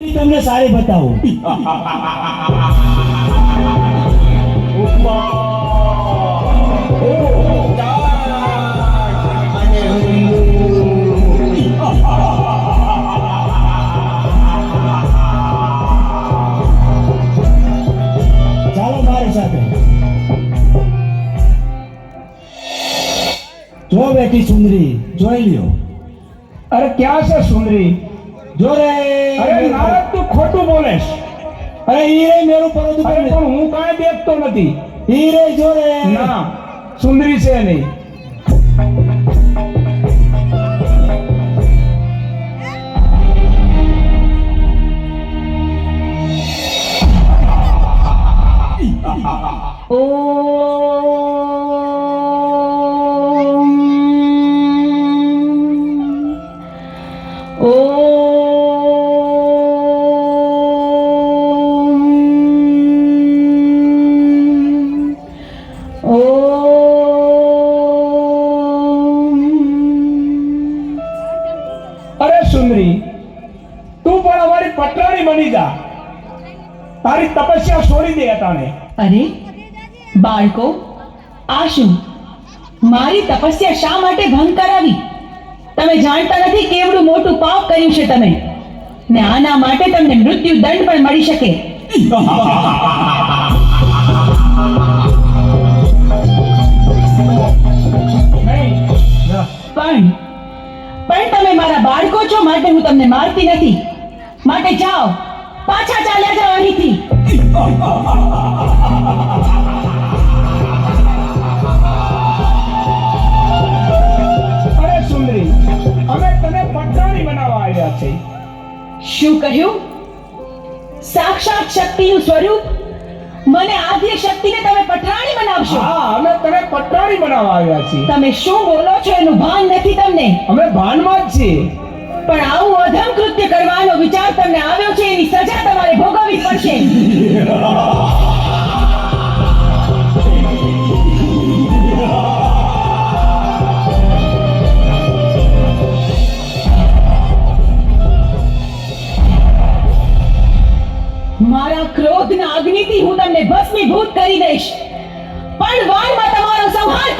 તમને સારી બતાવું ચાલો મારી સાથે જો બેટી સુંદરી જોઈ લ્યો અરે ક્યાં છે સુંદરી જો રે અરે નારદ તું ખોટું બોલેશ. અરે ઈ રે મેરું પરોતું પણ હું કાંઈ દેખતો નથી. ઈ રે જો રે ના સુંદરી છે નહીં અરે સુંદરી તું પણ અમારી પટરાણી બની જા. તારી તપસ્યા છોડી દે અટાણે. અરે બાળકો આ શું? મારી તપસ્યા શા માટે ભંગ કરાવી? તમે જાણતા નથી કેવડું મોટું પાપ કર્યું છે તમે. ને આના માટે તમને મૃત્યુ દંડ પણ મળી શકે. મારા છો માટે હું તમને મારતી નથી. માટે જાઓ. પાછા ચાલ્યા જાઓ અહીંથી. છે શું કર્યું સાક્ષાત શક્તિનું સ્વરૂપ? મને આદ્ય શક્તિને તમે પટરાણી બનાવશો? હા અમે તને પટરાણી બનાવવા આવ્યા છીએ. તમે શું બોલો છો એનું ભાન નથી તમને? અમે ભાનમાં જ છીએ. પણ આવું અધમ કૃત્ય કરવાનો વિચાર તમને આવ્યો છે, એની સજા તમારે ભોગવવી પડશે. મારા ક્રોધના અગ્નિથી હું તમને ભસ્મીભૂત કરી દઈશ. પણ વારમાં તમારો સંહાર